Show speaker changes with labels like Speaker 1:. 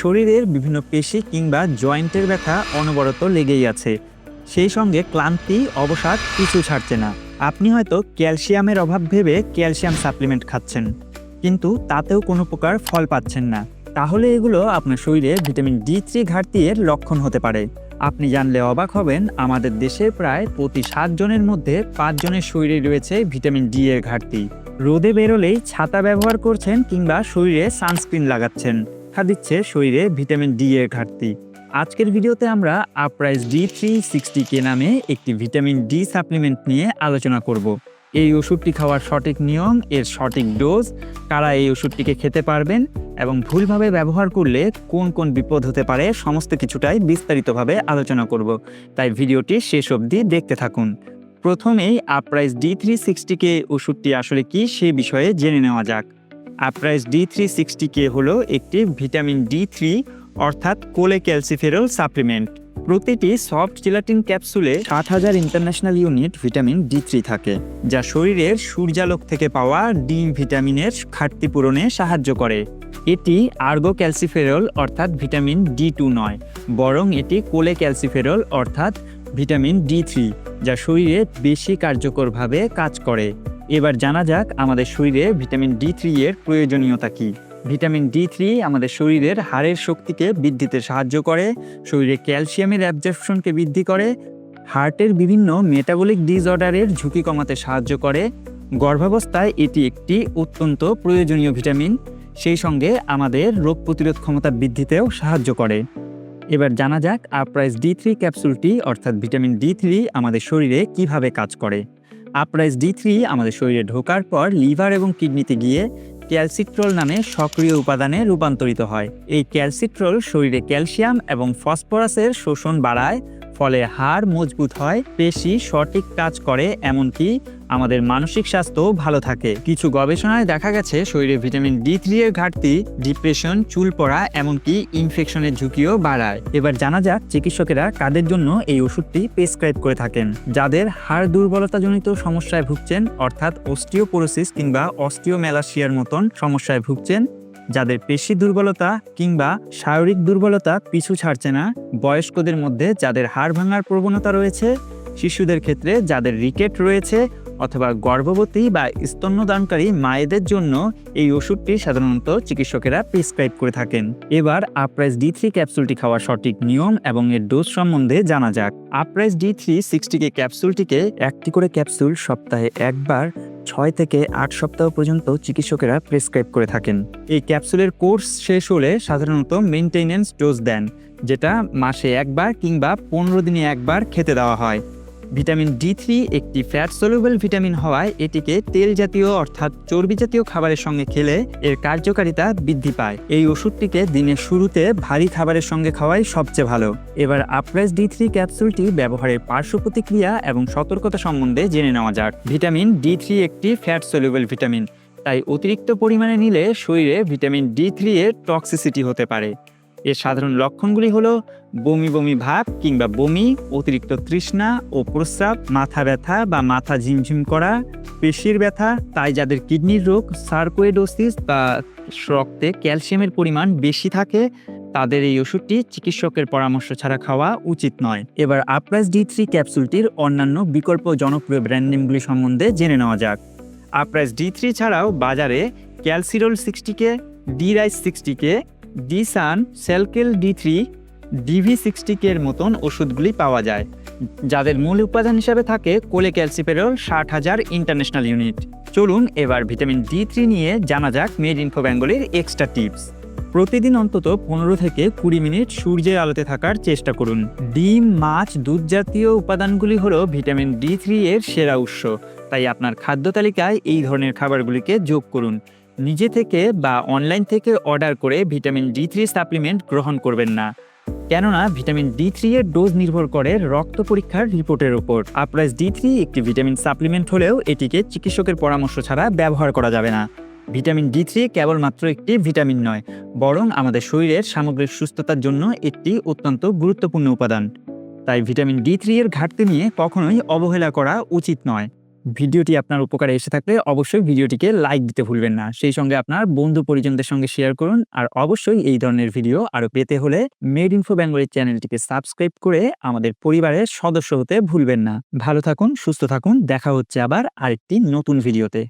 Speaker 1: শরীরের বিভিন্ন পেশি কিংবা জয়েন্টের ব্যথা অনবরত লেগেই আছে। সেই সঙ্গে ক্লান্তি, অবসাদ পিছু ছাড়ছে না। আপনি হয়তো ক্যালসিয়ামের অভাব ভেবে ক্যালসিয়াম সাপ্লিমেন্ট খাচ্ছেন, কিন্তু তাতেও কোনো প্রকার ফল পাচ্ছেন না। তাহলে এগুলো আপনার শরীরে ভিটামিন ডি থ্রি ঘাটতির লক্ষণ হতে পারে। আপনি জানলে অবাক হবেন, আমাদের দেশে প্রায় প্রতি সাত জনের মধ্যে পাঁচজনের শরীরে রয়েছে ভিটামিন ডি এর ঘাটতি। রোদে বেরোলেই ছাতা ব্যবহার করছেন কিংবা শরীরে সানস্ক্রিন লাগাচ্ছেন। দেখা দিচ্ছে শরীরে ভিটামিন ডি এর ঘাটতি। আজকের ভিডিওতে আমরা uprise D three sixty K নামে একটি ভিটামিন ডি সাপ্লিমেন্ট নিয়ে আলোচনা করব। এই ওষুধটি খাওয়ার সঠিক নিয়ম, এর সঠিক ডোজ, কারা এই ওষুধটিকে খেতে পারবেন এবং ভুলভাবে ব্যবহার করলে কোন কোন বিপদ হতে পারে সমস্ত কিছুটাই বিস্তারিতভাবে আলোচনা করব। তাই ভিডিওটি শেষ অবধি দেখতে থাকুন। প্রথমেই আপরাইজ ডি থ্রি সিক্সটিকে ওষুধটি আসলে কি সে বিষয়ে জেনে নেওয়া যাক। Uprise D three sixty K হলো একটি ভিটামিন ডি থ্রি অর্থাৎ কোলে ক্যালসিফেরল সাপ্লিমেন্ট। প্রতিটি সফট জেলাটিন ক্যাপসুলে ষাট হাজার international unit vitamin D three থাকে, যা শরীরের সূর্যালোক থেকে পাওয়া ডি ভিটামিনের ঘাটতি পূরণে সাহায্য করে। এটি আর্গো ক্যালসিফেরল, অর্থাৎ ভিটামিন ডি টু নয়, বরং এটি কোলে ক্যালসিফেরল, অর্থাৎ ভিটামিন ডি থ্রি যা শরীরে বেশি কার্যকরভাবে কাজ করে। এবার জানা যাক আমাদের শরীরে ভিটামিন ডি থ্রি এর প্রয়োজনীয়তা কী। ভিটামিন ডি থ্রি আমাদের শরীরের হাড়ের শক্তিকে বৃদ্ধিতে সাহায্য করে, শরীরে ক্যালসিয়ামের অ্যাবজর্পশনকে বৃদ্ধি করে, হার্টের বিভিন্ন মেটাবলিক ডিসঅর্ডারের ঝুঁকি কমাতে সাহায্য করে। গর্ভাবস্থায় এটি একটি অত্যন্ত প্রয়োজনীয় ভিটামিন, সেই সঙ্গে আমাদের রোগ প্রতিরোধ ক্ষমতা বৃদ্ধিতেও সাহায্য করে। এবার জানা যাক আপরাইজ ডি থ্রি ক্যাপসুলটি, অর্থাৎ ভিটামিন ডি থ্রি আমাদের শরীরে কীভাবে কাজ করে। আপরাইজ ডি থ্রি আমাদের শরীরে ঢোকার পর লিভার এবং কিডনিতে গিয়ে ক্যালসিট্রল নামে সক্রিয় উপাদানে রূপান্তরিত হয়। এই ক্যালসিট্রল শরীরে ক্যালসিয়াম এবং ফসফরাসের শোষণ বাড়ায়, ফলে হাড় মজবুত হয়, পেশি সঠিক কাজ করে, এমনকি আমাদের মানসিক স্বাস্থ্যও ভালো থাকে। কিছু গবেষণায় দেখা গেছে, শরীরে ভিটামিন ডি থ্রি এর ঘাটতি, ডিপ্রেশন, চুল পড়া, এমনকি ইনফেকশনের ঝুঁকিও বাড়ায়। এবার জানা যাক চিকিৎসকেরা কাদের জন্য এই ওষুধটি প্রেসক্রাইব করে থাকেন। যাদের হাড় দুর্বলতাজনিত সমস্যায় ভুগছেন, অর্থাৎ অস্টিওপোরোসিস কিংবা অস্টিওমেলাসিয়ার মতন সমস্যায় ভুগছেন, যাদের পেশি দুর্বলতা কিংবা শারীরিক দুর্বলতা পিছু ছাড়ছে না, বয়স্কদের মধ্যে যাদের হাড় ভাঙার প্রবণতা রয়েছে, শিশুদের ক্ষেত্রে যাদের রিকেট রয়েছে অথবা গর্ভবতী বা স্তন্যদানকারী মায়েদের জন্য এই ওষুধটি সাধারণত চিকিৎসকেরা প্রেসক্রাইব করে থাকেন। এবার আপরাইজ ডি থ্রি ক্যাপসুলটি খাওয়ার সঠিক নিয়ম এবং এর ডোজ সম্বন্ধে জানা যাক। আপরাইজ ডি থ্রি সিক্সটিকে ক্যাপসুলটিকে একটি করে ক্যাপসুল সপ্তাহে একবার ছয় থেকে আট সপ্তাহ পর্যন্ত চিকিৎসকেরা প্রেসক্রাইব করে থাকেন। এই ক্যাপসুলের কোর্স শেষ হলে সাধারণত মেনটেনেন্স ডোজ দেন, যেটা মাসে একবার কিংবা পনেরো দিনে একবার খেতে দেওয়া হয়। ভিটামিন ডি থ্রি একটি ফ্যাট সলিউবল ভিটামিন হওয়ায় এটিকে তেল জাতীয় অর্থাৎ চর্বি জাতীয় খাবারের সঙ্গে খেলে এর কার্যকারিতা বৃদ্ধি পায়। এই ওষুধটিকে দিনের শুরুতে ভারী খাবারের সঙ্গে খাওয়াই সবচেয়ে ভালো। এবার আপরাইজ ডি থ্রি ক্যাপসুলটি ব্যবহারের পার্শ্ব প্রতিক্রিয়া এবং সতর্কতা সম্বন্ধে জেনে নেওয়া যাক। ভিটামিন ডি থ্রি একটি ফ্যাট সলিউবল ভিটামিন তাই অতিরিক্ত পরিমাণে নিলে শরীরে ভিটামিন ডি থ্রি এর টক্সিসিটি হতে পারে। এর সাধারণ লক্ষণগুলি হলো বমি বমি ভাব কিংবা বমি, অতিরিক্ত তৃষ্ণা ও প্রস্রাব, মাথা ব্যথা বা মাথা ঝিমঝিম করা, পেশির ব্যথা, তাই যাদের কিডনির রোগ, সার্কোয়েডোসিস বা রক্তে ক্যালসিয়ামের পরিমাণ বেশি থাকে, তাদের এই ওষুধটি চিকিৎসকের পরামর্শ ছাড়া খাওয়া উচিত নয়। এবার আপরাইজ ডি থ্রি ক্যাপসুলটির অন্যান্য বিকল্প জনপ্রিয় ব্র্যান্ড নেমগুলি সম্বন্ধে জেনে নেওয়া যাক। আপরাইজ ডি থ্রি ছাড়াও বাজারে ক্যালসিরোল সিক্সটিকে, D rise সিক্সটিকে D sun shelcal D three DV sixty এর মতন ওষুধগুলি পাওয়া যায়, যাদের মূল উপাদান হিসাবে থাকে কোলে ক্যালসিপেরল ষাট হাজার ইন্টারন্যাশনাল ইউনিট। চলুন এবার ভিটামিন ডি থ্রি নিয়ে জানা যাক মেড ইনফো বেঙ্গলের এক্সট্রা টিপস। প্রতিদিন অন্তত পনেরো থেকে কুড়ি মিনিট সূর্যের আলোতে থাকার চেষ্টা করুন। ডিম, মাছ, দুধ জাতীয় উপাদানগুলি হলো ভিটামিন ডি থ্রি এর সেরা উৎস। তাই আপনার খাদ্য তালিকায় এই ধরনের খাবারগুলিকে যোগ করুন। নিজে থেকে বা অনলাইন থেকে অর্ডার করে ভিটামিন ডি থ্রি সাপ্লিমেন্ট গ্রহণ করবেন না। কেননা ভিটামিন ডি থ্রি এর ডোজ নির্ভর করে রক্ত পরীক্ষার রিপোর্টের উপর। আপরাইজ ডি থ্রি একটি ভিটামিন সাপ্লিমেন্ট হলেও এটিকে চিকিৎসকের পরামর্শ ছাড়া ব্যবহার করা যাবে না। ভিটামিন ডি থ্রি কেবলমাত্র একটি ভিটামিন নয়, বরং আমাদের শরীরের সামগ্রিক সুস্থতার জন্য একটি অত্যন্ত গুরুত্বপূর্ণ উপাদান। তাই ভিটামিন ডি থ্রি এর ঘাটতি নিয়ে কখনোই অবহেলা করা উচিত নয়। ভিডিওটি আপনার উপকারে এসে থাকলে অবশ্যই ভিডিওটিকে লাইক দিতে ভুলবেন না। সেই সঙ্গে আপনার বন্ধু পরিজনদের সঙ্গে শেয়ার করুন আর অবশ্যই এই ধরনের ভিডিও আরও পেতে হলে মেড ইনফো বেঙ্গলের চ্যানেলটিকে সাবস্ক্রাইব করে আমাদের পরিবারের সদস্য হতে ভুলবেন না। ভালো থাকুন, সুস্থ থাকুন, দেখা হচ্ছে আবার আরেকটি নতুন ভিডিওতে